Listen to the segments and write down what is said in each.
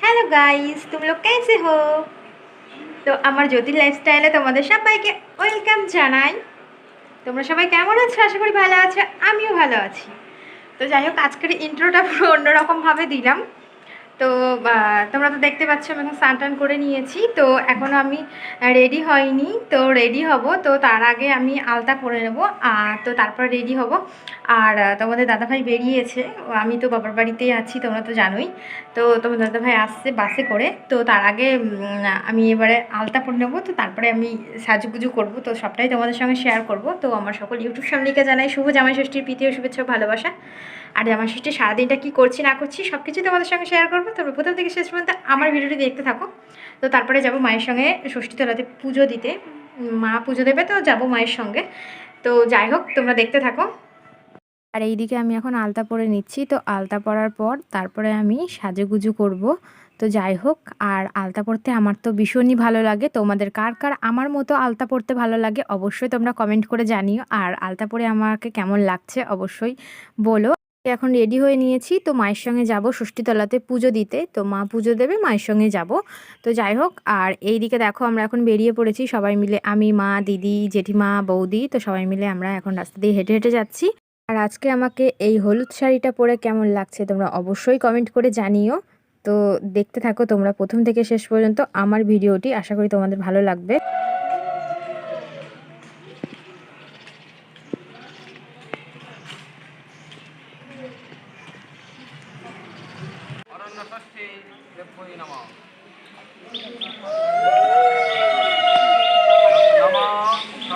Hello guys তুমি লোক কেসে হো তো আমার জ্যোতি লাইফস্টাইলে তোমাদের সবাইকে ওয়েলকাম জানাই। তোমরা সবাই কেমন আছো? আশা করি ভালো আছো, আমিও ভালো আছি। তো যাই হোক, আজকের ইন্ট্রোটা পুরো অন্যরকমভাবে দিলাম। তো তোমরা তো দেখতে পাচ্ছ আমি এখন স্নান টান করে নিয়েছি। তো এখনও আমি রেডি হইনি তো রেডি হব। তো, তার আগে আমি আলতা পরে নেব। আর, তো, তারপর রেডি হব। আর তোমাদের দাদাভাই বেরিয়েছে। আমি তো বাবার বাড়িতেই আছি, তোমরা তো জানোই। তো তোমার দাদাভাই আসছে বাসে করে। তো, তার আগে আমি এবারে আলতা পরে নেব। তো, তারপরে আমি সাজুগুজু করব। তো, সবটাই তোমাদের সঙ্গে শেয়ার করব। তো, আমার সকল ইউটিউব ফ্যামিলিকে জানাই শুভ জামাই ষষ্ঠীর প্রীতি ও শুভেচ্ছা ভালোবাসা। আর জামাই ষষ্ঠী সারাদিনটা কী করছি, না করছি সব কিছু তোমাদের সঙ্গে শেয়ার করব। তবে প্রথম থেকে শেষ পর্যন্ত আমার ভিডিওটি দেখতে থাকো। তো তারপরে যাব মায়ের সঙ্গে ষষ্ঠী তলাতে পুজো দিতে। মা পুজো দেবে তো যাব মায়ের সঙ্গে। তো যাই হোক, তোমরা দেখতে থাকো। আর এইদিকে আমি এখন আলতা পরে নিচ্ছি। তো আলতা পরার পর তারপরে আমি সাজুগুজু করব। তো যাই হোক, আর আলতা পরতে আমার তো ভীষণই ভালো লাগে। তোমাদের কার কার আমার মতো আলতা পরতে ভালো লাগে, অবশ্যই তোমরা কমেন্ট করে জানিও। আর আলতা পরে আমাকে কেমন লাগছে অবশ্যই বলো। এখন রেডি হয়ে নিয়েছি। তো মায়ের সঙ্গে যাব ষষ্ঠীতলাতে পুজো দিতে। তো মা পুজো দেবে, মায়ের সঙ্গে যাব। তো যাই হোক, আর এই দিকে দেখো আমরা এখন বেরিয়ে পড়েছি সবাই মিলে। আমি, মা, দিদি, জেঠিমা, বৌদি, তো সবাই মিলে আমরা এখন রাস্তা দিয়ে হেঁটে হেঁটে যাচ্ছি। আর আজকে আমাকে এই হলুদ শাড়িটা পরে কেমন লাগছে তোমরা অবশ্যই কমেন্ট করে জানিও। তো দেখতে থাকো তোমরা প্রথম থেকে শেষ পর্যন্ত আমার ভিডিওটি। আশা করি তোমাদের ভালো লাগবে।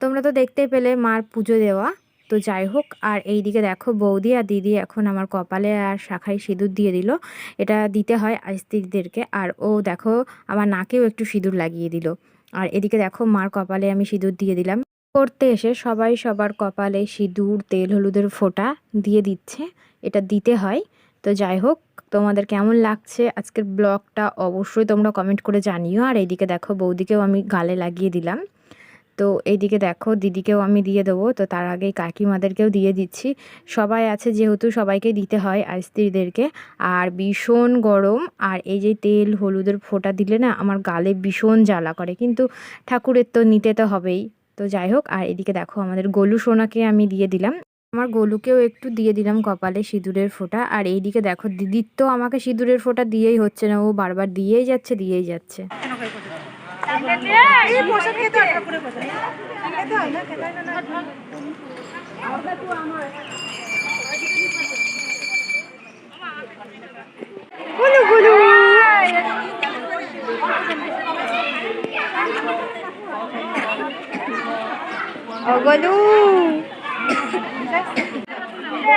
তোমরা তো দেখতে পেলে মার পুজো দেওয়া। তো যাই হোক, আর এই দিকে দেখো বৌদি আর দিদি এখন আমার কপালে আর শাখায় সিঁদুর দিয়ে দিল। এটা দিতে হয় স্ত্রীদেরকে আর ও দেখো আমার নাকেও একটু সিঁদুর লাগিয়ে দিল। আর এদিকে দেখো মার কপালে আমি সিঁদুর দিয়ে দিলাম। করতে এসে সবাই সবার কপালে সিঁদুর, তেল, হলুদের ফোঁটা দিয়ে দিচ্ছে। এটা দিতে হয়। তো যাই হোক, তোমাদের কেমন লাগছে আজকের ব্লগটা অবশ্যই তোমরা কমেন্ট করে জানিও। আর এইদিকে দেখো, বৌদিকেও আমি গালে লাগিয়ে দিলাম। তো এইদিকে দেখো, দিদিকেও আমি দিয়ে দেবো। তো তার আগে কাকিমাদেরকেও দিয়ে দিচ্ছি। সবাই আছে যেহেতু সবাইকে দিতে হয় আর স্ত্রীদেরকে আর ভীষণ গরম। আর এই যে তেল হলুদের ফোঁটা দিলে না, আমার গালে ভীষণ জ্বালা করে। কিন্তু ঠাকুরের তো নিতে তো হবেই। তো যাই হোক, আর এদিকে দেখো, আমাদের গোলু সোনাকে আমি দিয়ে দিলাম। আমার গোলুকেও একটু দিয়ে দিলাম কপালে সিঁদুরের ফোঁটা। আর এইদিকে দেখো দিদির তো আমাকে সিঁদুরের ফোঁটা দিয়েই হচ্ছে না, ও বারবার দিয়েই যাচ্ছে দিয়েই যাচ্ছে। গুলু!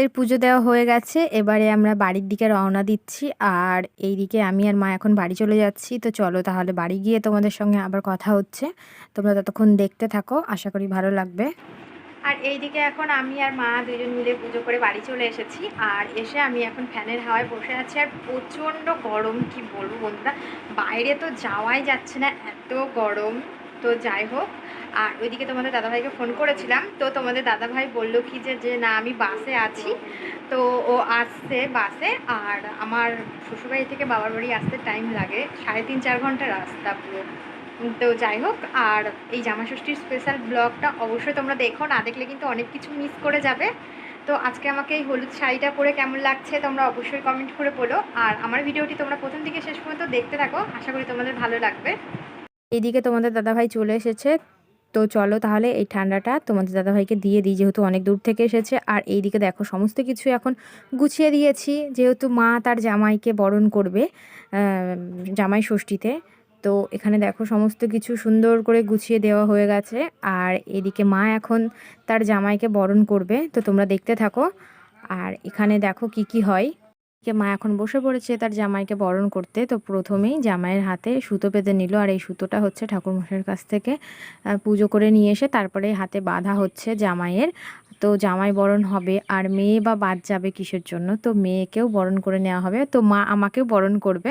আমাদের পুজো দেওয়া হয়ে গেছে। এবারে আমরা বাড়ির দিকে রওনা দিচ্ছি। আর এই দিকে আমি আর মা এখন বাড়ি চলে যাচ্ছি। তো চলো তাহলে বাড়ি গিয়ে তোমাদের সঙ্গে আবার কথা হচ্ছে। তোমরা ততক্ষণ দেখতে থাকো। আশা করি ভালো লাগবে। আর এইদিকে এখন আমি আর মা দুজন মিলে পুজো করে বাড়ি চলে এসেছি। আর এসে আমি এখন ফ্যানের হাওয়ায় বসে আছি। আর প্রচণ্ড গরম, কি বলব বন্ধুরা? বাইরে তো যাওয়াই যাচ্ছে না। এত গরম। তো যাই হোক, আর ওইদিকে তোমাদের দাদাভাইকে ফোন করেছিলাম। তো তোমাদের দাদাভাই বলল কি যে যে না, আমি বাসে আছি। তো ও আসছে বাসে, আর আমার শ্বশুরবাড়ি থেকে বাবার বাড়ি আসতে টাইম লাগে সাড়ে তিন, চার ঘণ্টা রাস্তা পুরো। তো যাই হোক, আর এই জামাষষ্ঠীর স্পেশাল ব্লগটা অবশ্যই তোমরা দেখো, না দেখলে কিন্তু অনেক কিছু মিস করে যাবে। তো আজকে আমাকে এই হলুদ শাড়িটা পরে কেমন লাগছে তোমরা অবশ্যই কমেন্ট করে বলো। আর আমার ভিডিওটি তোমরা প্রথম থেকে শেষ পর্যন্ত দেখতে থাকো, আশা করি তোমাদের ভালো লাগবে। এইদিকে তোমাদের দাদাভাই চলে এসেছে। তো চলো তাহলে এই ঠান্ডাটা তোমাদের দাদাভাইকে দিয়ে দিই, যেহেতু অনেক দূর থেকে এসেছে। আর এইদিকে দেখো, সমস্ত কিছু এখন গুছিয়ে দিয়েছি, যেহেতু মা তার জামাইকে বরণ করবে জামাই ষষ্ঠীতে। তো এখানে দেখো, সমস্ত কিছু সুন্দর করে গুছিয়ে দেওয়া হয়ে গেছে। আর এদিকে মা এখন তার জামাইকে বরণ করবে, তো তোমরা দেখতে থাকো। আর এখানে দেখো কি কি হয়। কে মা এখন বসে পড়েছে তার জামাইকে বরণ করতে, তো প্রথমেই জামাইয়ের হাতে সুতো পেতে নিল আর এই সুতোটা হচ্ছে ঠাকুরমশাইয়ের কাছ থেকে পুজো করে নিয়ে এসে তারপরে হাতে বাধা হচ্ছে জামাইয়ের। তো জামাই বরণ হবে আর মেয়ে বা বাদ যাবে কিসের জন্য? তো মেয়েকেও বরণ করে নেওয়া হবে। তো মা আমাকেও বরণ করবে।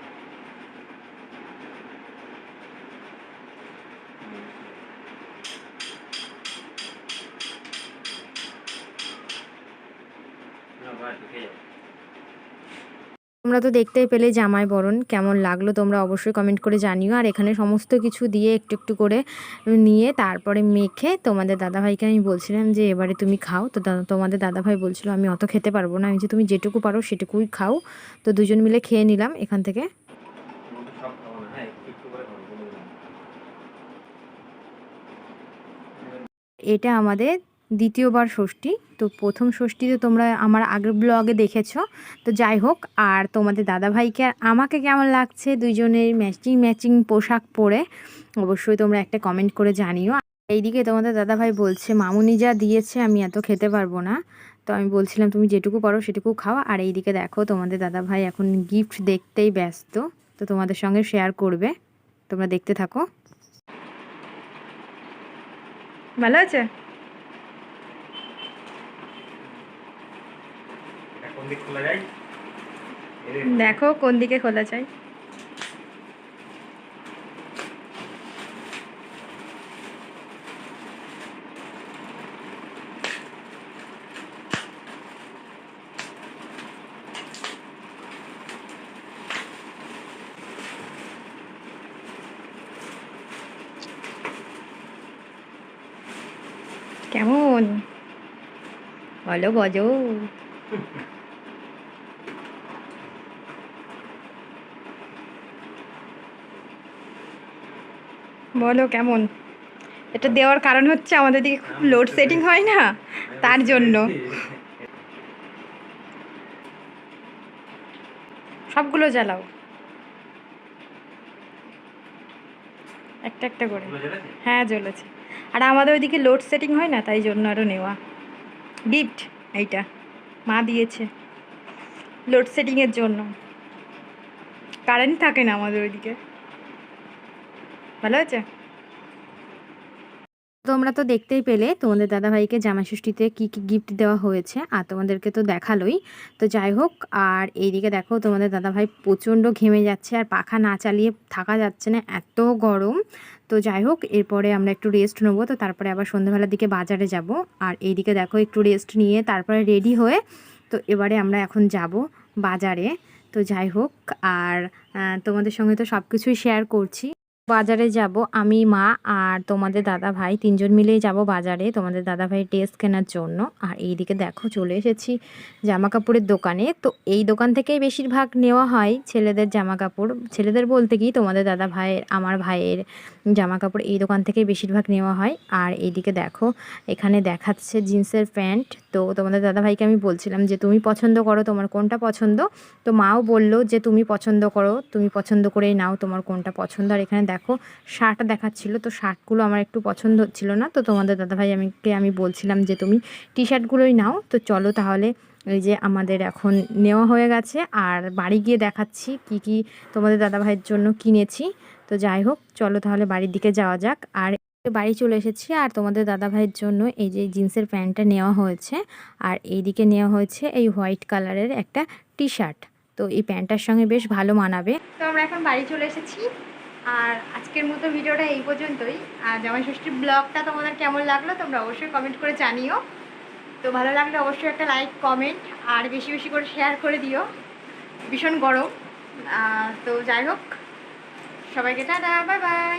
তোমরা তো দেখতেই পেলে জামাই বরণ, কেমন লাগল তোমরা অবশ্যই কমেন্ট করে জানিও। আর এখানে সমস্ত কিছু দিয়ে একটু একটু করে নিয়ে তারপরে মেখে তোমাদের দাদাভাইকে আমি বলছিলাম যে, এবারে তুমি খাও। তো তোমাদের দাদাভাই বলছিল, আমি অত খেতে পারব না। আমি যে, তুমি যেটুকু পারো সেটুকুই খাও। তো দুজন মিলে খেয়ে নিলাম এখান থেকে। এটা আমাদের দ্বিতীয়বার ষষ্ঠী। তো প্রথম ষষ্ঠীতে তোমরা আমার আগের ব্লগে দেখেছ। তো যাই হোক, আর তোমাদের দাদাভাইকে আমাকে কেমন লাগছে? দুইজনের ম্যাচিং ম্যাচিং পোশাক পরে অবশ্যই তোমরা একটা কমেন্ট করে জানিও। এইদিকে তোমাদের দাদাভাই বলছে, মামুনি যা দিয়েছে আমি এত খেতে পারব না। তো আমি বলছিলাম, তুমি যেটুকু পারো সেটুকু খাও। আর এইদিকে দেখো, তোমাদের দাদাভাই এখন গিফট দেখতেই ব্যস্ত। তো তোমাদের সঙ্গে শেয়ার করবে। তোমরা দেখতে থাকো। ভালো আছে? দেখো কোন দিকে খোলা যায়। কেমন? বলো বজো বলো কেমন? এটা দেওয়ার কারণ হচ্ছে আমাদের দিকে খুব লোড সেটিং হয় না? তার জন্য। সবগুলো জ্বালাও। একটা একটা করে। হ্যাঁ জ্বলেছে। আর আমাদের ওইদিকে লোড সেটিং হয় না তাই জন্য আরও নেওয়া। গিফট এইটা। মা দিয়েছে লোড সেটিংয়ের জন্য। কারেন্ট থাকে না আমাদের ওইদিকে। ভালো আছে? তোমরা তো দেখতেই পেলে, তোমাদের দাদাভাইকে জামাষষ্ঠীতে কী কী গিফট দেওয়া হয়েছে, আর তোমাদেরকে তো দেখালোই। তো যাই হোক, আর এইদিকে দেখো, তোমাদের দাদাভাই প্রচণ্ড ঘেমে যাচ্ছে, আর পাখা না চালিয়ে থাকা যাচ্ছে না, এত গরম। তো যাই হোক, এরপরে আমরা একটু রেস্ট নেব, তো তারপরে আবার সন্ধ্যাবেলার দিকে বাজারে যাব। আর এইদিকে দেখো, একটু রেস্ট নিয়ে তারপরে রেডি হয়ে, তো এবারে আমরা এখন যাব বাজারে। তো যাই হোক, আর তোমাদের সঙ্গে তো সব কিছুই শেয়ার করছি। বাজারে যাব, আমি, মা আর তোমাদের দাদা ভাই তিনজন মিলেই যাব বাজারে তোমাদের দাদা ভাই ড্রেস কেনার জন্য। আর এইদিকে দেখো চলে এসেছি জামা কাপড়ের দোকানে। তো এই দোকান থেকেই বেশিরভাগ নেওয়া হয় ছেলেদের জামা কাপড় ছেলেদের বলতে কি তোমাদের দাদা ভাইয়ের আমার ভাইয়ের জামা কাপড় এই দোকান থেকেই বেশিরভাগ নেওয়া হয়। আর এইদিকে দেখো এখানে দেখাচ্ছে জিন্সের প্যান্ট। তো তোমাদের দাদা ভাইকে আমি বলছিলাম যে, তুমি পছন্দ করো তোমার কোনটা পছন্দ? তো মাও বলল যে, তুমি পছন্দ করো, তুমি পছন্দ করেই নাও তোমার কোনটা পছন্দ। আর এখানে দেখো শার্ট দেখাচ্ছিল, তো শার্টগুলো আমার একটু পছন্দ হচ্ছিল না। তো তোমাদের দাদাভাই আমিকে, আমি বলছিলাম যে তুমি টি শার্টগুলোই নাও। তো চলো তাহলে এই যে আমাদের এখন নেওয়া হয়ে গেছে, আর বাড়ি গিয়ে দেখাচ্ছি কি কি তোমাদের দাদাভাইয়ের জন্য কিনেছি। তো যাই হোক, চলো তাহলে বাড়ির দিকে যাওয়া যাক। আর বাড়ি চলে এসেছি, আর তোমাদের দাদাভাইয়ের জন্য এই যে জিন্সের প্যান্টটা নেওয়া হয়েছে, আর এইদিকে নেওয়া হয়েছে এই হোয়াইট কালারের একটা টি শার্ট তো এই প্যান্টটার সঙ্গে বেশ ভালো মানাবে। তো আমরা এখন বাড়ি চলে এসেছি। আর আজকের মতো ভিডিওটা এই পর্যন্তই। আর জামাই ষষ্ঠীর ব্লগটা তোমাদের কেমন লাগল তোমরা অবশ্যই কমেন্ট করে জানিও। তো ভালো লাগলে অবশ্যই একটা লাইক কমেন্ট আর বেশি বেশি করে শেয়ার করে দিও। ভীষণ গরম। তো যাই হোক, সবাইকে টাটা বাই বাই